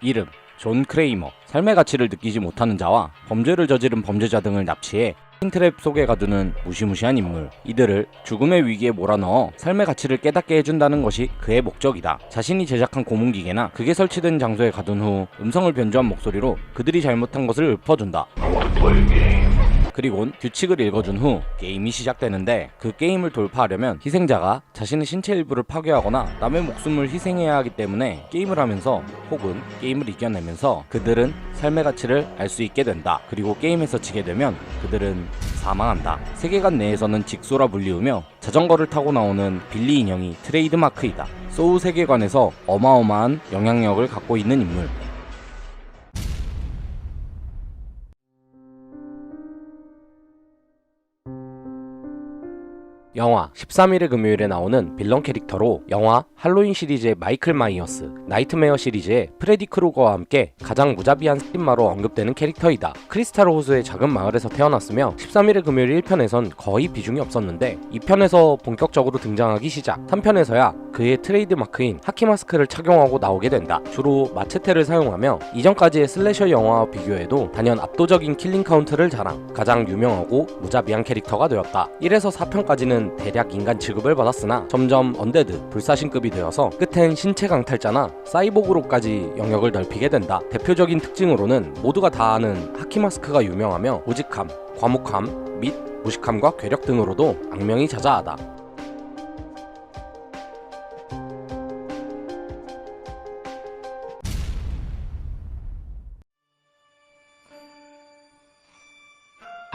이름 존 크레이머. 삶의 가치를 느끼지 못하는 자와 범죄를 저지른 범죄자 등을 납치해 킹트랩 속에 가두는 무시무시한 인물. 이들을 죽음의 위기에 몰아넣어 삶의 가치를 깨닫게 해준다는 것이 그의 목적이다. 자신이 제작한 고문기계나 그게 설치된 장소에 가둔 후 음성을 변조한 목소리로 그들이 잘못한 것을 읊어준다 그리곤 규칙을 읽어준 후 게임이 시작되는데 그 게임을 돌파하려면 희생자가 자신의 신체 일부를 파괴하거나 남의 목숨을 희생해야 하기 때문에 게임을 하면서 혹은 게임을 이겨내면서 그들은 삶의 가치를 알 수 있게 된다. 그리고 게임에서 지게 되면 그들은 사망한다. 세계관 내에서는 직소라 불리우며 자전거를 타고 나오는 빌리 인형이 트레이드 마크이다. 소우 세계관에서 어마어마한 영향력을 갖고 있는 인물. 영화 13일의 금요일에 나오는 빌런 캐릭터로 영화 할로윈 시리즈의 마이클 마이어스, 나이트메어 시리즈의 프레디 크루거와 함께 가장 무자비한 살인마로 언급되는 캐릭터이다. 크리스탈 호수의 작은 마을에서 태어났으며 13일의 금요일 1편에선 거의 비중이 없었는데 2편에서 본격적으로 등장하기 시작 3편에서야 그의 트레이드 마크인 하키 마스크를 착용하고 나오게 된다. 주로 마체테를 사용하며 이전까지의 슬래셔 영화와 비교해도 단연 압도적인 킬링 카운트를 자랑 가장 유명하고 무자비한 캐릭터가 되었다. 1에서 4편까지는 대략 인간 취급을 받았으나 점점 언데드, 불사신급이 되어서 끝엔 신체 강탈자나 사이보그로까지 영역을 넓히게 된다. 대표적인 특징으로는 모두가 다 아는 하키 마스크가 유명하며 우직함, 과묵함 및 무식함과 괴력 등으로도 악명이 자자하다.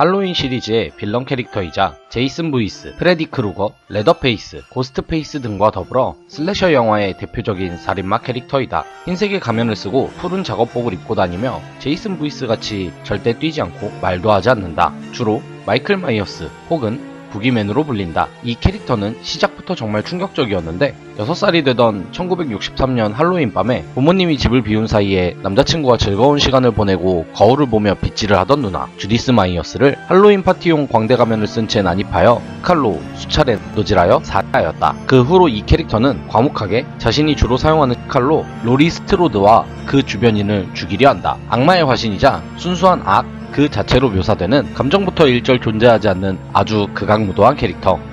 할로윈 시리즈의 빌런 캐릭터이자 제이슨 부이스, 프레디 크루거, 레더페이스, 고스트페이스 등과 더불어 슬래셔 영화의 대표적인 살인마 캐릭터이다. 흰색의 가면을 쓰고 푸른 작업복을 입고 다니며 제이슨 부이스 같이 절대 뛰지 않고 말도 하지 않는다. 주로 마이클 마이어스 혹은 부기맨으로 불린다. 이 캐릭터는 시작부터 정말 충격적이었는데 6살이 되던 1963년 할로윈 밤에 부모님이 집을 비운 사이에 남자친구와 즐거운 시간을 보내고 거울을 보며 빗질을 하던 누나 주디스 마이어스를 할로윈 파티용 광대 가면을 쓴 채 난입하여 칼로 수차례 도질하여 살해하였다. 그 후로 이 캐릭터는 과묵하게 자신이 주로 사용하는 칼로 로리 스트로드와 그 주변인을 죽이려 한다. 악마의 화신이자 순수한 악 그 자체로 묘사되는 감정부터 일절 존재하지 않는 아주 극악무도한 캐릭터.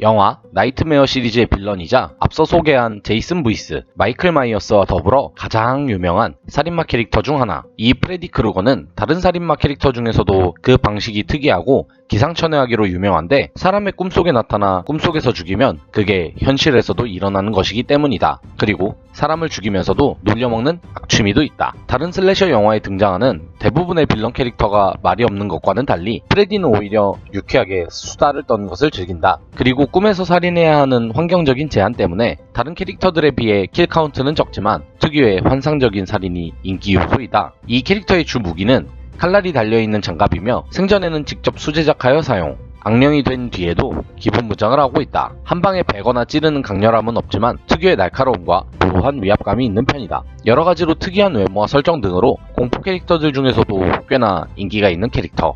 영화 나이트메어 시리즈의 빌런이자 앞서 소개한 제이슨 부이스, 마이클 마이어스와 더불어 가장 유명한 살인마 캐릭터 중 하나. 이 프레디 크루거는 다른 살인마 캐릭터 중에서도 그 방식이 특이하고 기상천외하기로 유명한데 사람의 꿈속에 나타나 꿈속에서 죽이면 그게 현실에서도 일어나는 것이기 때문이다. 그리고 사람을 죽이면서도 놀려먹는 악취미도 있다. 다른 슬래셔 영화에 등장하는 대부분의 빌런 캐릭터가 말이 없는 것과는 달리 프레디는 오히려 유쾌하게 수다를 떠는 것을 즐긴다. 그리고 꿈에서 살인해야 하는 환경적인 제한 때문에 다른 캐릭터들에 비해 킬 카운트는 적지만 특유의 환상적인 살인이 인기 요소이다. 이 캐릭터의 주 무기는 칼날이 달려있는 장갑이며 생전에는 직접 수제작하여 사용. 악령이 된 뒤에도 기본 무장을 하고 있다. 한 방에 베거나 찌르는 강렬함은 없지만 특유의 날카로움과 묘한 위압감이 있는 편이다. 여러 가지로 특이한 외모와 설정 등으로 공포 캐릭터들 중에서도 꽤나 인기가 있는 캐릭터.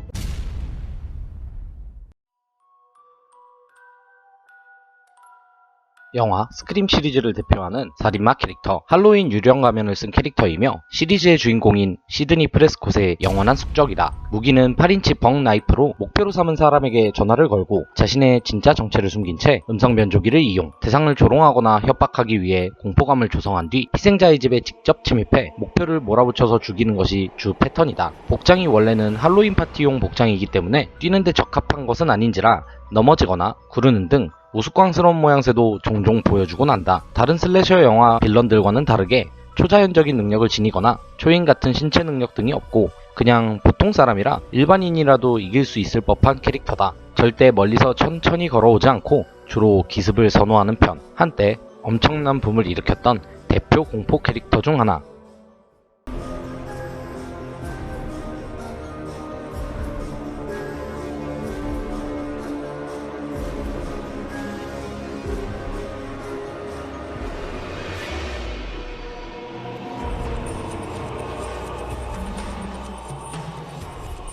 영화 스크림 시리즈를 대표하는 살인마 캐릭터 할로윈 유령 가면을 쓴 캐릭터이며 시리즈의 주인공인 시드니 프레스콧의 영원한 숙적이다. 무기는 8인치 벙 나이프로 목표로 삼은 사람에게 전화를 걸고 자신의 진짜 정체를 숨긴 채 음성 변조기를 이용 대상을 조롱하거나 협박하기 위해 공포감을 조성한 뒤 희생자의 집에 직접 침입해 목표를 몰아붙여서 죽이는 것이 주 패턴이다. 복장이 원래는 할로윈 파티용 복장이기 때문에 뛰는데 적합한 것은 아닌지라 넘어지거나 구르는 등 우스꽝스러운 모양새도 종종 보여주곤 한다. 다른 슬래셔 영화 빌런들과는 다르게 초자연적인 능력을 지니거나 초인 같은 신체 능력 등이 없고 그냥 보통 사람이라 일반인이라도 이길 수 있을 법한 캐릭터다. 절대 멀리서 천천히 걸어오지 않고 주로 기습을 선호하는 편. 한때 엄청난 붐을 일으켰던 대표 공포 캐릭터 중 하나.